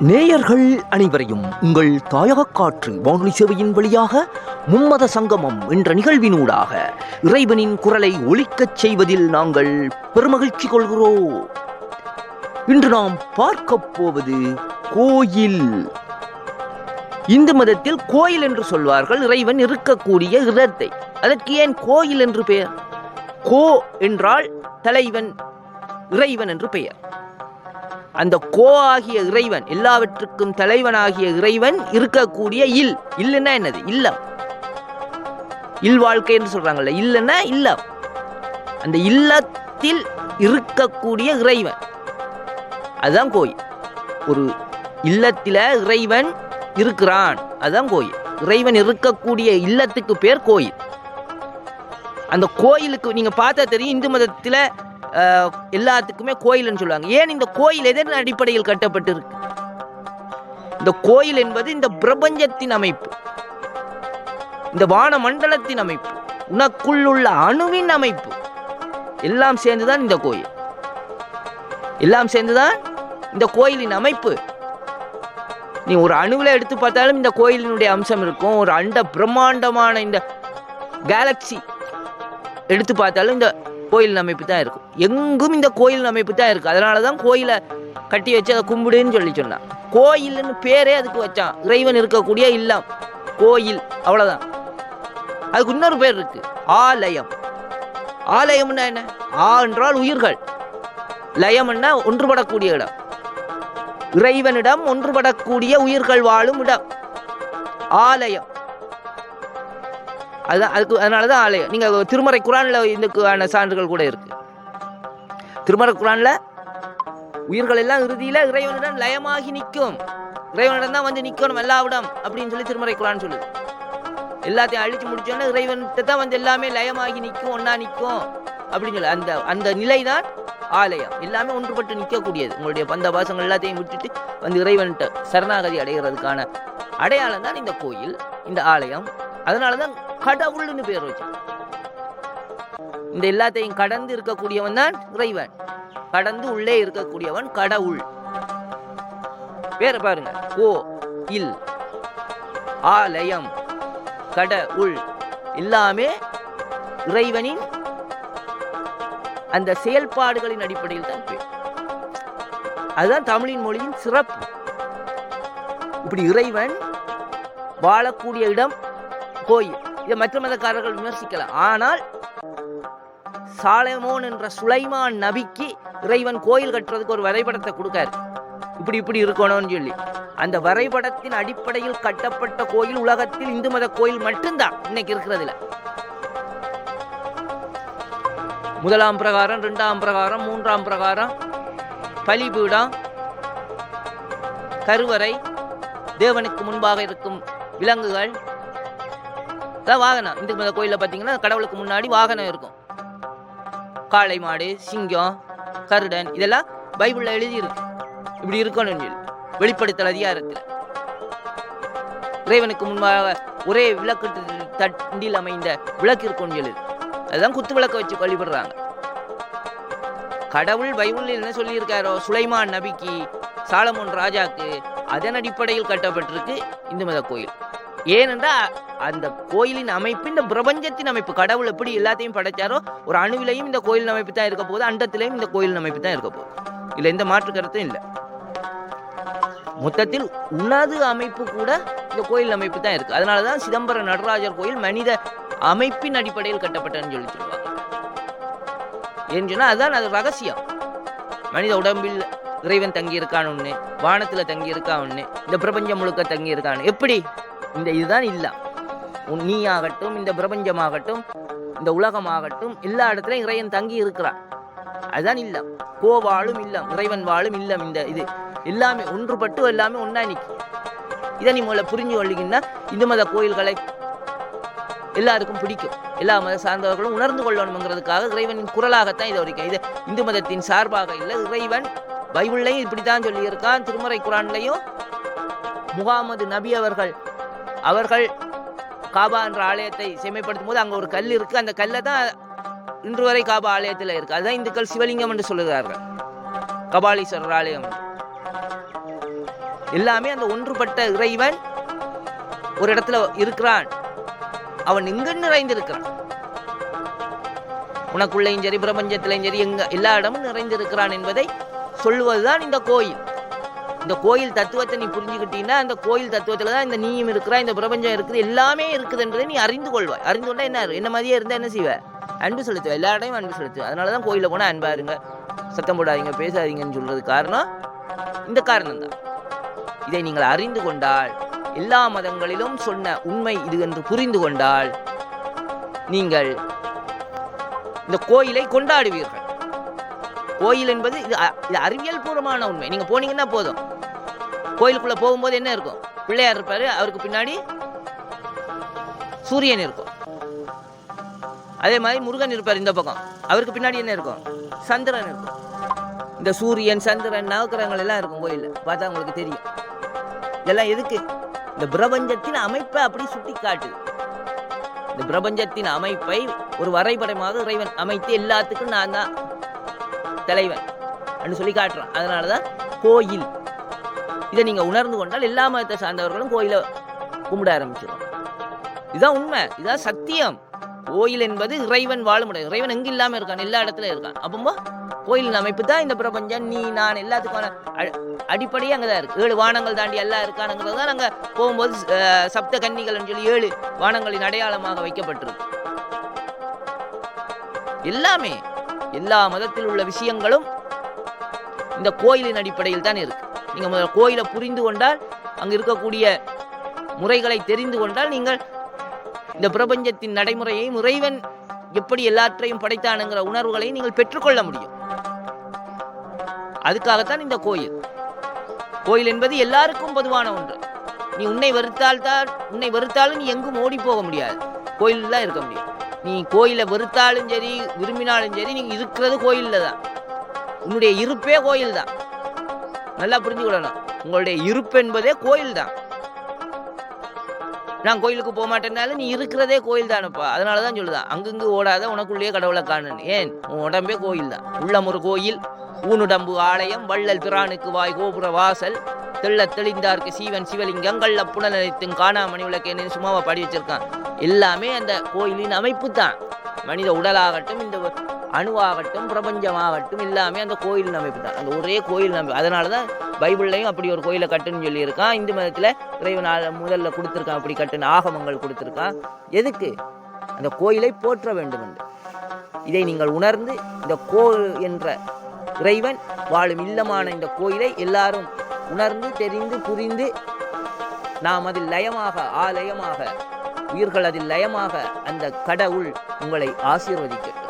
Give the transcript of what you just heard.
நேயர்கள் அனைவரையும் உங்கள் தாயக காற்று வானொலி சேவையின் வழியாக மும்மத சங்கமம் என்ற நிகழ்வினூடாக இறைவனின் குரலை ஒலிக்கச் செய்வதில் நாங்கள் பெருமகிழ்ச்சி கொள்கிறோம். இன்று நாம் பார்க்கப் போவது கோயில். இந்து மதத்தில் கோயில் என்று சொல்வார்கள். இறைவன் இருக்கக்கூடிய இடத்தை. அதற்கு ஏன் கோயில் என்று பெயர்? கோ என்றால் தலைவன் இறைவன் என்று பெயர். அந்த கோ ஆகிய இறைவன் எல்லாவற்றுக்கும் தலைவனாகிய இறைவன் இருக்கக்கூடிய இல். இல்லைன்னா என்னது? இல்லம். இல் வாழ்க்கை என்று சொல்றாங்கல்ல இல்லைன்னா இல்லம். அந்த இல்லத்தில் இருக்கக்கூடிய இறைவன். அதுதான் கோயில். ஒரு இல்லத்தில இறைவன் இருக்கிறான். அதுதான் கோயில். இறைவன் இருக்கக்கூடிய இல்லத்துக்கு பேர் கோயில். அந்த கோயிலுக்கு நீங்க பார்த்தா தெரியும் இந்து மதத்துல எல்லாத்துக்குமே கோயில்னு சொல்லுவாங்க. ஏன் இந்த கோயில் எதன் அடிப்படையில் கட்டப்பட்டிருக்கு? இந்த கோயில் என்பது இந்த பிரபஞ்சத்தின் அமைப்பு. இந்த வான மண்டலத்தின் அமைப்பு. உனக்குள்ளுள்ள அணுவின் அமைப்பு. எல்லாம் சேர்ந்துதான் இந்த கோயில். எல்லாம் சேர்ந்துதான் இந்த கோயிலின் அமைப்பு. நீ ஒரு அணுவில் எடுத்து பார்த்தாலும் இந்த கோயிலினுடைய அம்சம் இருக்கும். ஒரு அண்ட பிரம்மாண்டமான இந்த கேலக்சி எடுத்து பார்த்தாலும் இந்த கோயில் அமைப்பு தான் இருக்கும். எங்கும் இந்த கோயில் அமைப்பு தான் இருக்குது அதனால தான் கோயிலை கட்டி வச்சு அதை கும்பிடுன்னு சொல்லி சொன்னான். கோயில்னு பேரே அதுக்கு வச்சான். இறைவன் இருக்கக்கூடிய இல்லம். கோயில் அவ்வளோதான் அதுக்கு இன்னொரு பேர் இருக்கு. ஆலயம். ஆலயம்னா என்ன? ஆ என்றால் உயிர்கள். லயம்னா ஒன்றுபடக்கூடிய இடம். இறைவனிடம் ஒன்றுபடக்கூடிய உயிர்கள் வாழும் இடம். ஆலயம். அதுதான் அதுக்கு அதனால தான் ஆலயம் நீங்கள் திருமறை குரானில் இதுக்கான சான்றுகள் கூட இருக்குது திருமறை குரானில் உயிர்கள் எல்லாம் இறுதியில் இறைவனிடம் லயமாகி நிற்கும். இறைவனிடம் தான் வந்து நிற்கணும் எல்லாவிடம் அப்படின்னு சொல்லி திருமறை குரான் சொல்லுது. எல்லாத்தையும் அழிச்சு முடிச்சோன்னா இறைவன்கிட்ட தான் வந்து எல்லாமே லயமாகி நிற்கும் ஒன்றா நிற்கும் அப்படின்னு சொல்லி அந்த அந்த நிலை தான் ஆலயம். எல்லாமே ஒன்றுபட்டு நிற்கக்கூடியது. உங்களுடைய பந்த பாசங்கள் எல்லாத்தையும் விட்டுட்டு வந்து இறைவன்கிட்ட சரணாகதி அடைகிறதுக்கான அடையாளம் தான் இந்த கோயில் இந்த ஆலயம். அதனால தான் கடவுள்னு பேர் வச்சு. இந்த எல்லாத்தையும் கடந்து இருக்கக்கூடியவன் தான் இறைவன். கடந்து உள்ளே இருக்கக்கூடியவன் கடவுள். பேரை பாருங்க. ஓ இல். ஆலயம். கட உள் எல்லாமே இறைவனின் அந்த செயல்பாடுகளின் அடிப்படையில் தான் பேர் அதுதான் தமிழின் மொழியின் சிறப்பு. இப்படி இறைவன் வாழக்கூடிய இடம் கோயில் இதை மற்ற மதக்காரர்கள் விமர்சிக்கல. ஆனால் சாலமோன் என்ற சுலைமான் நபிக்கு இறைவன் கோயில் கட்டுறதுக்கு ஒரு வரைபடத்தை கொடுக்காரு. இப்படி இப்படி இருக்கணும்னு சொல்லி. அந்த வரைபடத்தின் அடிப்படையில் கட்டப்பட்ட கோயில் உலகத்தில் இந்து மத கோயில் மட்டும்தான் இன்னைக்கு இருக்கிறதுல. முதலாம் பிரகாரம் ரெண்டாம் பிரகாரம் மூன்றாம் பிரகாரம் பலிபீடம் கருவறை தேவனுக்கு முன்பாக இருக்கும் விலங்குகள் அதான் வாகனம். இந்து மத கோயிலில் பார்த்தீங்கன்னா கடவுளுக்கு முன்னாடி வாகனம் இருக்கும். காளை மாடு சிங்கம் கருடன் இதெல்லாம் பைபிளில் எழுதியிருக்கு. இப்படி இருக்கணும்னு சொல்லி. வெளிப்படுத்தல் அதிகாரத்தில். இறைவனுக்கு முன்பாக ஒரே விளக்கு தண்டில் அமைந்த விளக்கு இருக்கும்னு சொல்லி. அதுதான் குத்து விளக்க வச்சு வழிபடுறாங்க. கடவுள் பைபிள் என்ன சொல்லியிருக்காரோ சுலைமான் நபிக்கு சாலமோன் ராஜாக்கு அதன் அடிப்படையில் கட்டப்பட்டிருக்கு இந்து மத கோயில். ஏனென்றா அந்த கோயிலின் அமைப்பு இந்த பிரபஞ்சத்தின் அமைப்பு. கடவுள் எப்படி எல்லாத்தையும் படைச்சாரோ ஒரு அணுவிலையும் இந்த கோயில் அமைப்பு தான் இருக்க போகுது அண்டத்திலையும் இந்த கோயில் அமைப்பு தான் இருக்க போகுது. இதுல எந்த மாற்று கருத்தும் இல்லை. மொத்தத்தில் உணது அமைப்பு கூட இந்த கோயில் அமைப்பு தான் இருக்கு. அதனால தான் சிதம்பரம் நடராஜர் கோயில் மனித அமைப்பின் அடிப்படையில் கட்டப்பட்டன்னு சொல்லி சொல்லுவாங்க. ஏன்னு சொன்னா அதுதான் அது ரகசியம். மனித உடம்பில் இறைவன் தங்கி இருக்கான் ஒண்ணு வானத்துல தங்கி இருக்கான் ஒண்ணு இந்த பிரபஞ்சம் முழுக்க தங்கி இருக்கான் எப்படி? இந்த இதுதான் இல்லை நீ ஆகட்டும் இந்த பிரபஞ்சமாகட்டும் இந்த உலகமாகட்டும் எல்லா இடத்துலயும் இறைவன் தங்கி இருக்கிறான். அதுதான் இல்லம். கோ வாழும் இல்லம் இறைவன் வாழும் இல்லம் இந்த இது. எல்லாமே ஒன்றுபட்டு எல்லாமே ஒன்றா நிற்கும் இதை நீ முதல்ல புரிஞ்சு கொள்ளிங்கன்னா இந்து மத கோயில்களை எல்லாருக்கும் பிடிக்கும். எல்லா மத சார்ந்தவர்களும் உணர்ந்து கொள்ளணுங்கிறதுக்காக இறைவனின் குரலாகத்தான் இதை வரைக்கும். இது இந்து மதத்தின் சார்பாக இல்லை இறைவன் பைபிள்லையும் இப்படித்தான் சொல்லியிருக்கான் திருமறை குரான்லையும். முகாமது நபி அவர்கள் அவர்கள் காபா என்ற ஆலயத்தை செம்மைப்படுத்தும் போது அங்கே ஒரு கல் இருக்கு. அந்த கல்லை தான் இன்று வரை காபா ஆலயத்தில் இருக்கு. அதுதான் இந்துக்கள் சிவலிங்கம் என்று சொல்லுகிறார்கள். கபாலீஸ்வரர் ஆலயம். எல்லாமே அந்த ஒன்றுபட்ட இறைவன் ஒரு இடத்துல இருக்கிறான். அவன் இங்கு நிறைந்திருக்கிறான். உனக்குள்ளேயும் சரி பிரபஞ்சத்திலையும் சரி எங்க எல்லா இடமும் நிறைந்திருக்கிறான் என்பதை சொல்லுவதுதான் இந்த கோயில். இந்த கோயில் தத்துவத்தை நீ புரிஞ்சுக்கிட்டீங்கன்னா அந்த கோயில் தத்துவத்தில் தான் இந்த நீயும் இருக்கிற இந்த பிரபஞ்சம் இருக்குது எல்லாமே இருக்குது என்பதை நீ அறிந்து கொள்வாய். அறிந்து கொண்டா என்ன என்ன மாதிரியே இருந்தால் என்ன செய்வ? அன்பு செலுத்துவ. எல்லா இடமும் அன்பு செலுத்துவ. அதனால தான் கோயிலில் போனால் அன்பா இருங்க. சத்தம் போடாதீங்க பேசாதீங்கன்னு சொல்றது காரணம் இந்த காரணம் தான் இதை நீங்கள் அறிந்து கொண்டால் எல்லா மதங்களிலும் சொன்ன உண்மை இது என்று புரிந்து கொண்டால் நீங்கள் இந்த கோயிலை கொண்டாடுவீர்கள். கோயில் என்பது இது அ- இது அறிவியல் பூர்வமான உண்மை. நீங்கள் போனீங்கன்னா போதும். கோயிலுக்குள்ள போகும்போது என்ன இருக்கும்? பிள்ளையார் இருப்பாரு அவருக்கு பின்னாடி சூரியன் இருக்கும். அதே மாதிரி முருகன் இருப்பார் இந்த பக்கம். அவருக்கு பின்னாடி என்ன இருக்கும்? சந்திரன் இருக்கும். இந்த சூரியன் சந்திரன் நவக்கிரகங்கள் எல்லாம் இருக்கும் கோயில்ல. பார்த்தா உங்களுக்கு தெரியும். இதெல்லாம் எதுக்கு? இந்த பிரபஞ்சத்தின் அமைப்பை அப்படி சுட்டி காட்டு இந்த பிரபஞ்சத்தின் அமைப்பை ஒரு வரைபடமாக இறைவன் அமைத்து எல்லாத்துக்கும் நான் தான் தலைவன். அப்படின்னு சொல்லி காட்டுறான். அதனால தான் கோயில். இதை நீங்க உணர்ந்து கொண்டால் எல்லா மதத்தை சார்ந்தவர்களும் கோயிலை கும்பிட ஆரம்பிச்சிடும் இதுதான் உண்மை. இதுதான் சத்தியம். கோயில் என்பது இறைவன் வாழும் இடம் இறைவன் எங்க இல்லாம இருக்கான்? எல்லா இடத்துல இருக்கான். அப்போ கோயிலின் அமைப்பு தான் இந்த பிரபஞ்சம். நீ நான் எல்லாத்துக்கான அ- அடிப்படையே அங்கதான் இருக்கு. ஏழு வானங்கள் தாண்டி எல்லாம் இருக்கானுங்கிறது தான் நாங்க போகும்போது சப்த கன்னிகள்னு சொல்லி ஏழு வானங்களின் அடையாளமாக வைக்கப்பட்டிருக்கு. எல்லாமே எல்லா மதத்தில் உள்ள விஷயங்களும் இந்த கோயிலின் அடிப்படையில் தான் இருக்கு. நீங்கள் முதல்ல கோயிலை புரிந்து கொண்டால் அங்கே இருக்கக்கூடிய முறைகளை தெரிந்து கொண்டால் நீங்கள் இந்த பிரபஞ்சத்தின் நடைமுறையை முறைவன் எப்படி எல்லாற்றையும் படைத்தானுங்கிற உணர்வுகளை நீங்கள் பெற்றுக்கொள்ள முடியும். அதுக்காகத்தான் இந்த கோயில். கோயில் என்பது எல்லாருக்கும் பொதுவான ஒன்று. நீ உன்னை வெறுத்தால் தான் உன்னை வெறுத்தாலும் நீ எங்கும் ஓடி போக முடியாது. கோயிலில் தான் இருக்க முடியும். நீ கோயிலை வெறுத்தாலும் சரி விரும்பினாலும் சரி நீ இருக்கிறது கோயிலில் தான். உன்னுடைய இருப்பே கோயில் தான் நல்லா புரிஞ்சுக்கொள்ளணும். உங்களுடைய இருப்பு என்பதே கோயில் தான் நான் கோயிலுக்கு போக மாட்டேன்னாலும் நீ இருக்கிறதே கோயில் தானப்பா அதனால தான் சொல்லுதான். அங்கங்கு ஓடாத உனக்குள்ளேயே கடவுளை காணன் ஏன்? உன் உடம்பே கோயில் தான் உள்ளம் ஒரு கோயில். ஊனுடம்பு ஆலயம் வள்ளல் பிரானுக்கு வாய் கோபுர வாசல். தெள்ள தெளிந்தார்க்கு சீவன் சிவலிங்கம் கள்ள புனலனைத்தும் காணாமணி விளக்கேன்னு சும்மாவா பாடி வச்சிருக்கான். எல்லாமே அந்த கோயிலின் அமைப்பு தான் மனித உடலாகட்டும் இந்த அணுவாகட்டும் பிரபஞ்சமாகட்டும் எல்லாமே அந்த கோயில் அமைப்பு தான். அந்த ஒரே கோயில் அமைப்பு. அதனால தான் பைபிள்லையும் அப்படி ஒரு கோயிலை கட்டுன்னு சொல்லியிருக்கான். இந்து மதத்தில் இறைவன் முதல்ல கொடுத்துருக்கான் அப்படி கட்டுன்னு ஆகமங்கள் கொடுத்துருக்கான். எதுக்கு? அந்த கோயிலை போற்ற வேண்டும் என்று இதை நீங்கள் உணர்ந்து இந்த கோ என்ற இறைவன் வாழும் இல்லமான இந்த கோயிலை எல்லாரும் உணர்ந்து தெரிந்து புரிந்து நாம் அதில் லயமாக ஆலயமாக உயிர்கள் அதில் லயமாக அந்த கடவுள் உங்களை ஆசீர்வதிக்கட்டும்.